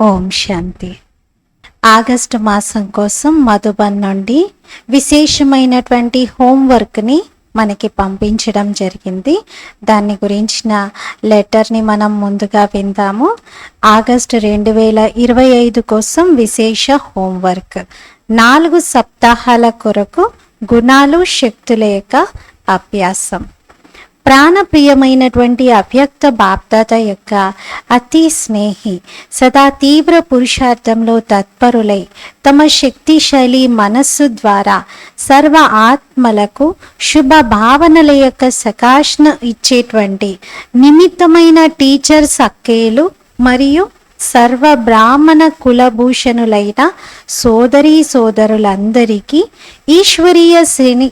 ఓం శాంతి. August మాసం కోసం మధుబన్ నుండి విశేషమైనటువంటి హోంవర్క్ని మనకి పంపించడం జరిగింది. దాని గురించిన లెటర్ని మనం ముందుగా విందాము. ఆగస్టు రెండు వేల ఇరవై ఐదు కోసం విశేష హోంవర్క్. నాలుగు సప్తాహాల కొరకు గుణాలు శక్తుల యొక్క అభ్యాసం. ప్రాణప్రియమైనటువంటి అవ్యక్త బాప్దాత యొక్క అతి స్నేహి సదా తీవ్ర పురుషార్థంలో తత్పరులై తమ శక్తిశైలి మనస్సు ద్వారా సర్వ ఆత్మలకు శుభ భావనల యొక్క సకాష్ణ ఇచ్చేటువంటి నిమిత్తమైన టీచర్ సక్కేలు మరియు సర్వ బ్రాహ్మణ కులభూషణులైన సోదరీ సోదరులందరికీ ఈశ్వరీయ శ్రేణి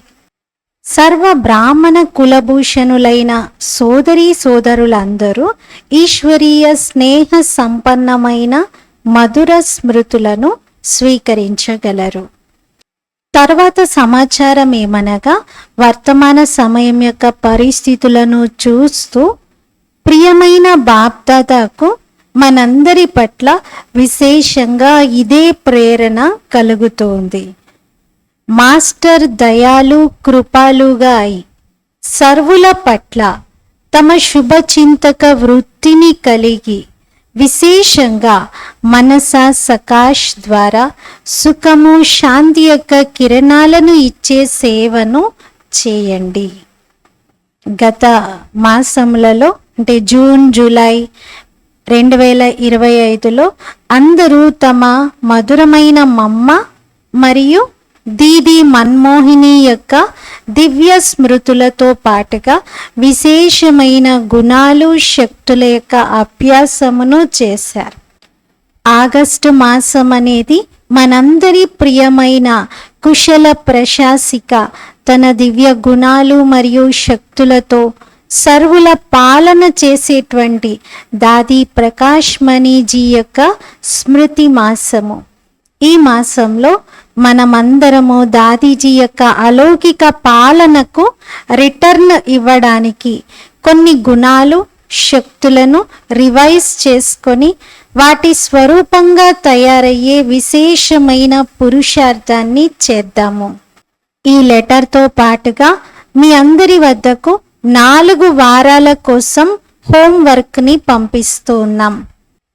సర్వ బ్రాహ్మణ కులభూషణులైన సోదరీ సోదరులందరూ ఈశ్వరీయ స్నేహ సంపన్నమైన మధుర స్మృతులను స్వీకరించగలరు. తర్వాత సమాచారం ఏమనగా వర్తమాన సమయం యొక్క పరిస్థితులను చూస్తూ ప్రియమైన బాప్దాదాకు మనందరి పట్ల విశేషంగా ఇదే ప్రేరణ కలుగుతోంది. మాస్టర్ దయాలు కృపాలుగా అయి సర్వుల పట్ల తమ శుభచింతక వృత్తిని కలిగి విశేషంగా మనస సకాష్ ద్వారా సుఖము శాంతి యొక్క కిరణాలను ఇచ్చే సేవను చేయండి. గత మాసములలో అంటే జూన్ జూలై రెండు వేల ఇరవై ఐదులో అందరూ తమ మధురమైన మమ్మ మరియు దీది మన్మోహిని యొక్క దివ్య స్మృతులతో పాటుగా విశేషమైన గుణాలు శక్తుల యొక్క అభ్యాసమును చేశారు. ఆగస్టు మాసం అనేది మనందరి ప్రియమైన కుశల ప్రశాసిక తన దివ్య గుణాలు మరియు శక్తులతో సర్వుల పాలన చేసేటువంటి దాది ప్రకాష్ మణిజీ యొక్క స్మృతి మాసము. ఈ మాసంలో మనమందరము దాదీజీ యొక్క అలౌకిక పాలనకు రిటర్న్ ఇవ్వడానికి కొన్ని గుణాలు శక్తులను రివైజ్ చేసుకొని వాటి స్వరూపంగా తయారయ్యే విశేషమైన పురుషార్థాన్ని చేద్దాము. ఈ లెటర్తో పాటుగా మీ అందరి వద్దకు నాలుగు వారాల కోసం హోంవర్క్ని పంపిస్తూ ఉన్నాం.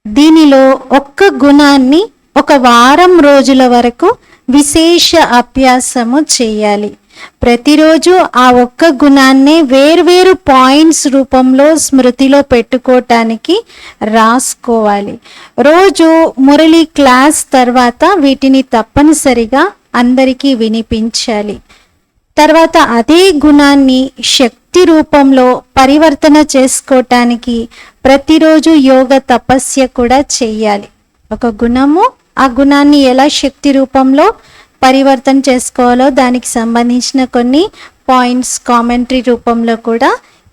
దీనిలో ఒక్క గుణాన్ని ఒక వారం రోజుల వరకు విశేష అభ్యాసము చేయాలి. ప్రతిరోజు ఆ ఒక్క గుణాన్నే వేర్వేరు పాయింట్స్ రూపంలో స్మృతిలో పెట్టుకోవటానికి రాసుకోవాలి. రోజు మురళి క్లాస్ తర్వాత వీటిని తప్పనిసరిగా అందరికీ వినిపించాలి. తర్వాత అదే గుణాన్ని శక్తి రూపంలో పరివర్తన చేసుకోవటానికి ప్రతిరోజు యోగ తపస్య కూడా చేయాలి. ఒక గుణము ఆ గుణాన్ని ఎలా శక్తి రూపంలో పరివర్తన చేసుకోవాలో దానికి సంబంధించిన కొన్ని పాయింట్స్ కామెంటరీ రూపంలో కూడా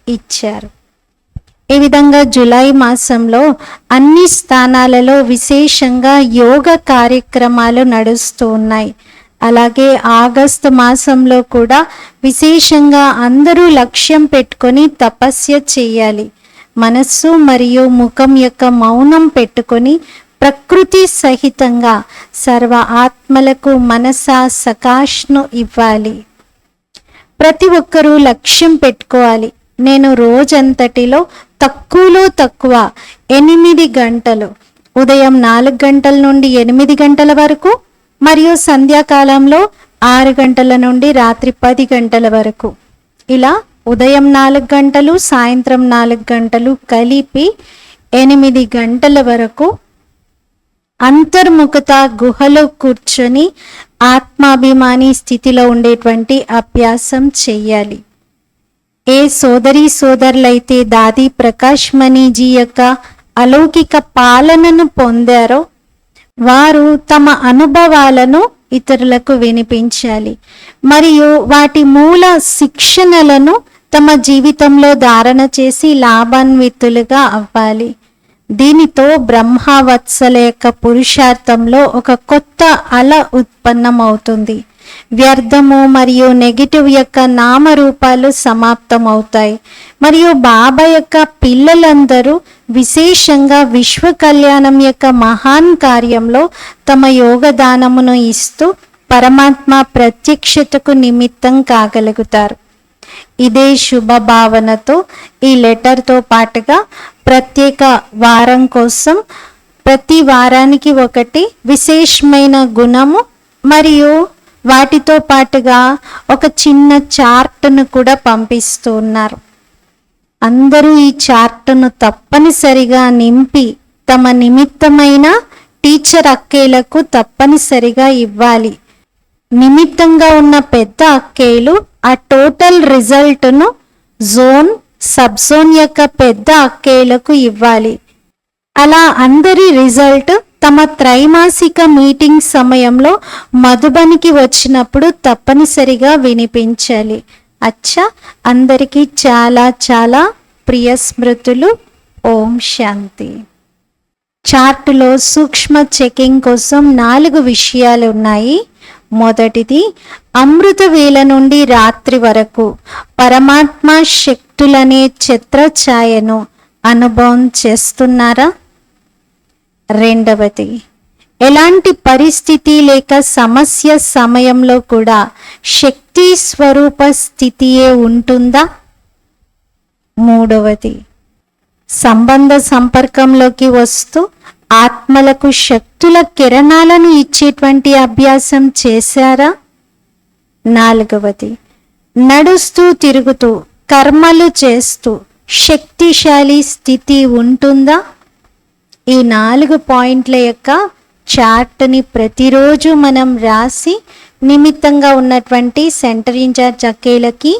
ఇచ్చారు. ఈ విధంగా జూలై మాసంలో అన్ని స్థానాలలో విశేషంగా యోగ కార్యక్రమాలు నడుస్తూ ఉన్నాయి. అలాగే ఆగస్టు మాసంలో కూడా విశేషంగా అందరూ లక్ష్యం పెట్టుకొని తపస్య చేయాలి. మనస్సు మరియు ముఖం యొక్క మౌనం పెట్టుకొని ప్రకృతి సహితంగా సర్వ ఆత్మలకు మనస సకాష్ను ఇవ్వాలి. ప్రతి ఒక్కరూ లక్ష్యం పెట్టుకోవాలి. నేను రోజంతటిలో తక్కువలో తక్కువ ఎనిమిది గంటలు ఉదయం నాలుగు గంటల నుండి ఎనిమిది గంటల వరకు మరియు సంధ్యాకాలంలో ఆరు గంటల నుండి రాత్రి పది గంటల వరకు. ఇలా ఉదయం నాలుగు గంటలు సాయంత్రం నాలుగు గంటలు కలిపి ఎనిమిది గంటల వరకు అంతర్ముఖత గుహలో కూర్చొని ఆత్మాభిమాని స్థితిలో ఉండేటువంటి అభ్యాసం చెయ్యాలి. ఏ సోదరి సోదరులైతే దాది ప్రకాష్ మణిజీ యొక్క అలౌకిక పాలనను పొందారో వారు తమ అనుభవాలను ఇతరులకు వినిపించాలి. మరియు వాటి మూల శిక్షణలను తమ జీవితంలో ధారణ చేసి లాభాన్వితులుగా అవ్వాలి. దీనితో బ్రహ్మవత్సలేక యొక్క పురుషార్థంలో ఒక కొత్త అల ఉత్పన్నమవుతుంది. వ్యర్థము మరియు నెగిటివ్ యొక్క నామరూపాలు సమాప్తమవుతాయి. మరియు బాబా యొక్క పిల్లలందరూ విశేషంగా విశ్వ కళ్యాణం యొక్క మహాన్ కార్యంలో తమ యోగదానమును ఇస్తూ పరమాత్మ ప్రత్యక్షతకు నిమిత్తం కాగలుగుతారు. ఇదే శుభ భావనతో ఈ లెటర్తో పాటుగా ప్రత్యేక వారం కోసం ప్రతి వారానికి ఒకటి విశేషమైన గుణము మరియు వాటితో పాటుగా ఒక చిన్న చార్ట్ను కూడా పంపిస్తూ ఉన్నారు. అందరూ ఈ చార్ట్ను తప్పనిసరిగా నింపి తమ నిమిత్తమైన టీచర్ అక్కేలకు తప్పనిసరిగా ఇవ్వాలి. నిమిత్తంగా ఉన్న పెద్ద అక్కేలు ఆ టోటల్ రిజల్ట్ను జోన్ సబ్ జోన్ యొక్క పెద్ద అక్కేలకు ఇవ్వాలి. అలా అందరి రిజల్ట్ తమ త్రైమాసిక మీటింగ్ సమయంలో మధుబనికి వచ్చినప్పుడు తప్పనిసరిగా వినిపించాలి. అచ్చా అందరికీ చాలా చాలా ప్రియ స్మృతులు. ఓం శాంతి. చార్టులో సూక్ష్మ చెకింగ్ కోసం నాలుగు విషయాలు ఉన్నాయి. మొదటిది అమృత వేల నుండి రాత్రి వరకు పరమాత్మ శక్తులనే ఛత్రఛాయను అనుభవం చేస్తున్నారా? రెండవది ఎలాంటి పరిస్థితి లేక సమస్య సమయంలో కూడా శక్తి స్వరూప స్థితియే ఉంటుందా? మూడవది సంబంధ సంపర్కంలోకి వస్తూ ఆత్మలకు శక్తుల కిరణాలను ఇచ్చేటువంటి అభ్యాసం చేశారా? నాలుగవది నడుస్తూ తిరుగుతూ కర్మలు చేస్తూ శక్తిశాలి స్థితి ఉంటుందా? ఈ నాలుగు పాయింట్ల యొక్క చార్ట్ని ప్రతిరోజు మనం రాసి నిమిత్తంగా ఉన్నటువంటి సెంటర్ ఇన్ఛార్జ్ అక్కేలకి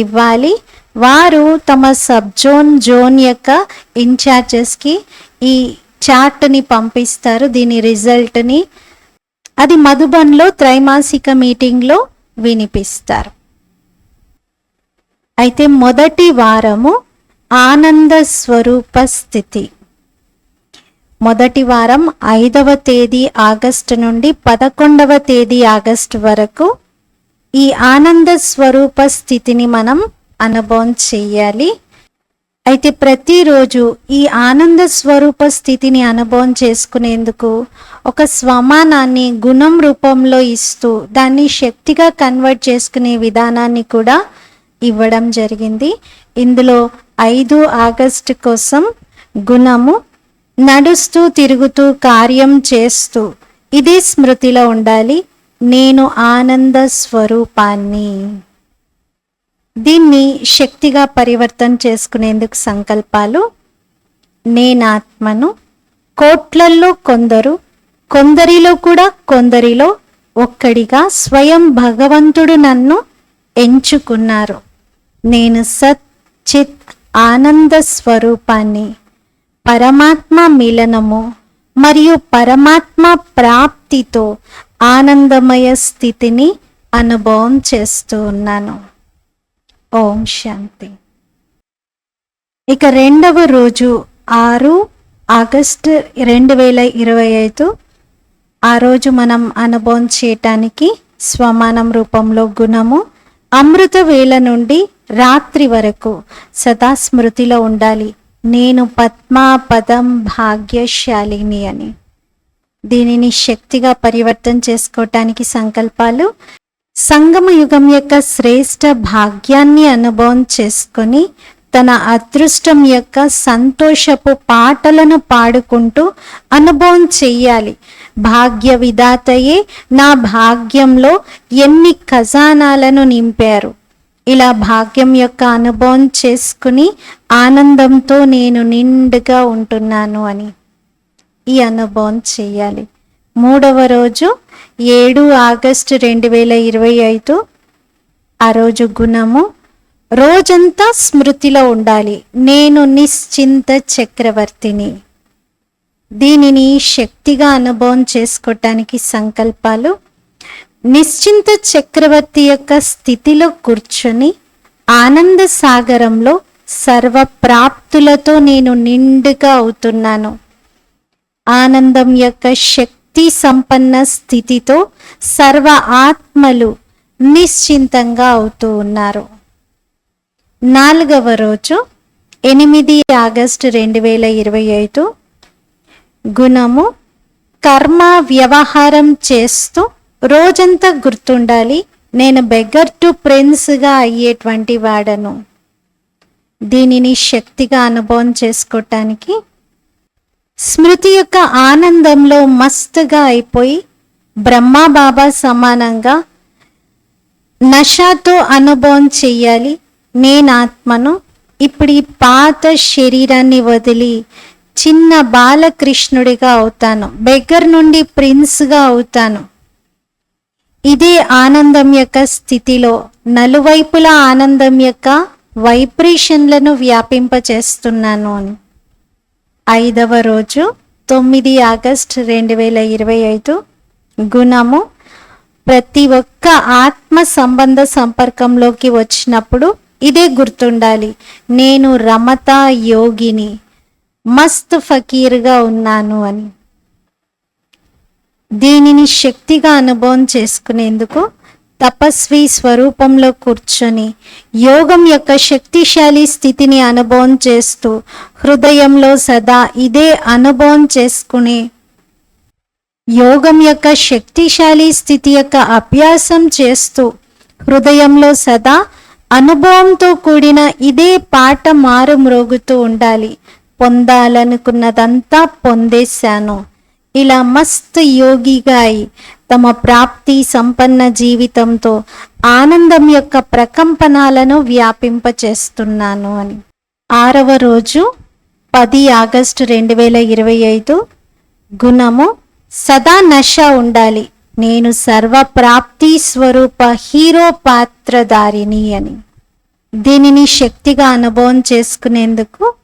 ఇవ్వాలి. వారు తమ సబ్ జోన్ జోన్ యొక్క ఇన్ఛార్జెస్కి ఈ చార్ట్ని పంపిస్తారు దీని రిజల్ట్ని. అది మధుబన్లో త్రైమాసిక మీటింగ్లో వినిపిస్తారు. అయితే మొదటి వారము ఆనంద స్వరూప స్థితి. మొదటి వారం ఐదవ తేదీ ఆగస్టు నుండి పదకొండవ తేదీ ఆగస్టు వరకు ఈ ఆనంద స్వరూప స్థితిని మనం అనుభవం చెయ్యాలి అయితే ప్రతిరోజు ఈ ఆనంద స్వరూప స్థితిని అనుభవం చేసుకునేందుకు ఒక స్వమానాన్ని గుణం రూపంలో ఇస్తూ దాన్ని శక్తిగా కన్వర్ట్ చేసుకునే విధానాన్ని కూడా ఇవ్వడం జరిగింది. ఇందులో ఐదు ఆగస్టు కోసం గుణము నడుస్తూ తిరుగుతూ కార్యం చేస్తూ ఇదే స్మృతిలో ఉండాలి. నేను ఆనంద స్వరూపాన్ని. దీన్ని శక్తిగా పరివర్తన చేసుకునేందుకు సంకల్పాలు నేనాత్మను కోట్లల్లో కొందరు కొందరిలో కూడా కొందరిలో ఒక్కడిగా స్వయం భగవంతుడు నన్ను ఎంచుకున్నారు. నేను సత్ చిత్ ఆనంద స్వరూపాన్ని పరమాత్మ మిలనము మరియు పరమాత్మ ప్రాప్తితో ఆనందమయ స్థితిని అనుభవం చేస్తూ ఉన్నాను. ఓం శాంతి. ఇక రెండవ రోజు ఆరు ఆగస్టు రెండు వేల ఇరవై ఐదు. ఆ రోజు మనం అనుభవం చేయటానికి స్వమానం రూపంలో గుణము అమృత వేళ నుండి రాత్రి వరకు సదా స్మృతిలో ఉండాలి. నేను పద్మాపదం భాగ్యశాలిని అని. దీనిని శక్తిగా పరివర్తన చేసుకోవటానికి సంకల్పాలు సంగమయుగం యొక్క శ్రేష్ట భాగ్యాన్ని అనుభవం చేసుకొని తన అదృష్టం యొక్క సంతోషపు పాటలను పాడుకుంటూ అనుభవం చెయ్యాలి. భాగ్య విధాతయే నా భాగ్యంలో ఎన్ని ఖజానాలను నింపారు. ఇలా భాగ్యం యొక్క అనుభవం చేసుకుని ఆనందంతో నేను నిండుగా ఉంటున్నాను అని ఈ అనుభవం చేయాలి మూడవ రోజు ఏడు ఆగస్టు రెండు వేల ఇరవై ఐదు. ఆ రోజు గుణము రోజంతా స్మృతిలో ఉండాలి. నేను నిశ్చింత చక్రవర్తిని. దీనిని శక్తిగా అనుభవం చేసుకోవటానికి సంకల్పాలు. నిశ్చింత చక్రవర్తి యొక్క స్థితిలో కూర్చొని ఆనంద సాగరంలో సర్వప్రాప్తులతో నేను నిండుగా అవుతున్నాను. ఆనందం యొక్క శక్తి సంపన్న స్థితితో సర్వ ఆత్మలు నిశ్చింతంగా అవుతూ ఉన్నారు. నాలుగవ రోజు ఎనిమిది ఆగస్టు రెండు వేల ఇరవై ఐదు గుణము కర్మ వ్యవహారం చేస్తూ రోజంతా గుర్తుండాలి. నేను బెగ్గర్ టు ప్రిన్స్గా అయ్యేటువంటి వాడను. దీనిని శక్తిగా అనుభవం చేసుకోవటానికి స్మృతి యొక్క ఆనందంలో మస్తుగా అయిపోయి బ్రహ్మా బాబా సమానంగా నషాతో అనుభవం చెయ్యాలి. నేను ఆత్మను ఇప్పుడు ఈ పాత శరీరాన్ని వదిలి చిన్న బాలకృష్ణుడిగా అవుతాను. బెగ్గర్ నుండి ప్రిన్స్గా అవుతాను. ఇదే ఆనందం యొక్క స్థితిలో నలువైపుల ఆనందం యొక్క వైబ్రేషన్లను వ్యాపింపచేస్తున్నాను అని. ఐదవ రోజు తొమ్మిది ఆగస్ట్ రెండు వేల ఇరవై ఐదు గుణము ప్రతి ఒక్క ఆత్మ సంబంధ సంపర్కంలోకి వచ్చినప్పుడు ఇదే గుర్తుండాలి. నేను రమత యోగిని మస్త్ ఫకీర్గా ఉన్నాను అని. దీనిని శక్తిగా అనుభవం చేసుకునేందుకు తపస్వి స్వరూపంలో కూర్చొని యోగం యొక్క శక్తిశాలి స్థితిని అనుభవం చేస్తూ హృదయంలో సదా ఇదే అనుభవం చేసుకుని యోగం యొక్క శక్తిశాలి స్థితి యొక్క అభ్యాసం చేస్తూ హృదయంలో సదా అనుభవంతో కూడిన ఇదే పాట మారు మ్రోగుతూ ఉండాలి. పొందాలనుకున్నదంతా పొందేశాను. ఇలా మస్తు యోగిగా అయి తమ ప్రాప్తి సంపన్న జీవితంతో ఆనందం యొక్క ప్రకంపనాలను వ్యాపింపచేస్తున్నాను అని. ఆరవ రోజు పది ఆగస్టు రెండు వేల ఇరవై ఐదు గుణము సదా నశ ఉండాలి. నేను సర్వ ప్రాప్తి స్వరూప హీరో పాత్రధారిని అని. దీనిని శక్తిగా అనుభవం చేసుకునేందుకు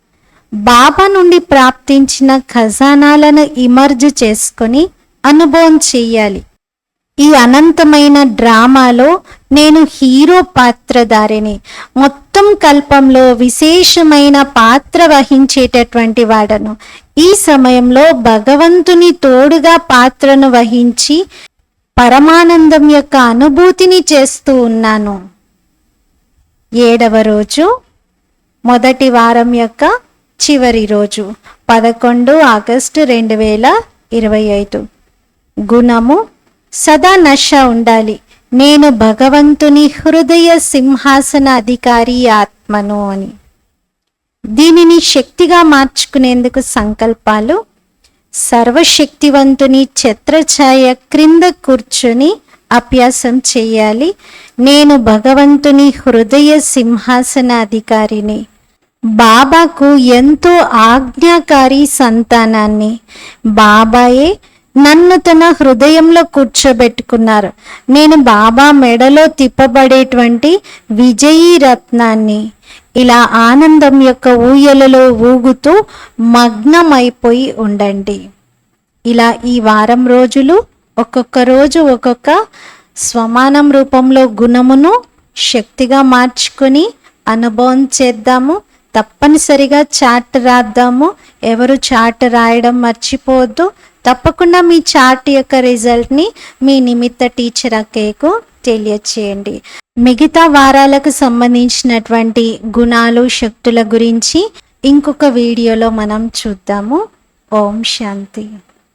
బాబా నుండి ప్రాప్తించిన ఖజానాలను ఇమర్జ్ చేసుకొని అనుభవం చెయ్యాలి. ఈ అనంతమైన డ్రామాలో నేను హీరో పాత్రధారిని. మొత్తం కల్పంలో విశేషమైన పాత్ర వహించేటటువంటి వాడను. ఈ సమయంలో భగవంతుని తోడుగా పాత్రను వహించి పరమానందం యొక్క అనుభూతిని చేస్తూ ఉన్నాను. ఏడవ రోజు మొదటి వారం యొక్క చివరి రోజు పదకొండు ఆగస్టు రెండు వేల ఇరవై ఐదు. గుణము సదా నష ఉండాలి. నేను భగవంతుని హృదయ సింహాసన అధికారి ఆత్మను అని. దీనిని శక్తిగా మార్చుకునేందుకు సంకల్పాలు సర్వశక్తివంతుని ఛత్రఛాయ క్రింద కూర్చుని అభ్యాసం చేయాలి. నేను భగవంతుని హృదయ సింహాసన అధికారిని బాబాకు ఎంతో ఆజ్ఞాకారి సంతానాన్ని బాబాయే నన్ను తన హృదయంలో కూర్చోబెట్టుకున్నారు. నేను బాబా మెడలో తిప్పబడేటువంటి విజయీ రత్నాన్ని. ఇలా ఆనందం యొక్క ఊయలలో ఊగుతూ మగ్నమైపోయి ఉండండి. ఇలా ఈ వారం రోజులు ఒక్కొక్క రోజు ఒక్కొక్క స్వమానం రూపంలో గుణమును శక్తిగా మార్చుకొని అనుభవం చేద్దాము. తప్పనిసరిగా చాట్ రాద్దాము. ఎవరు చాట్ రాయడం మర్చిపోవద్దు తప్పకుండా మీ చాట్ యొక్క రిజల్ట్ని మీ నిమిత్త టీచర్ అక్కయ్యకు తెలియచేయండి. మిగతా వారాలకు సంబంధించినటువంటి గుణాలు శక్తుల గురించి ఇంకొక వీడియోలో మనం చూద్దాము. ఓం శాంతి.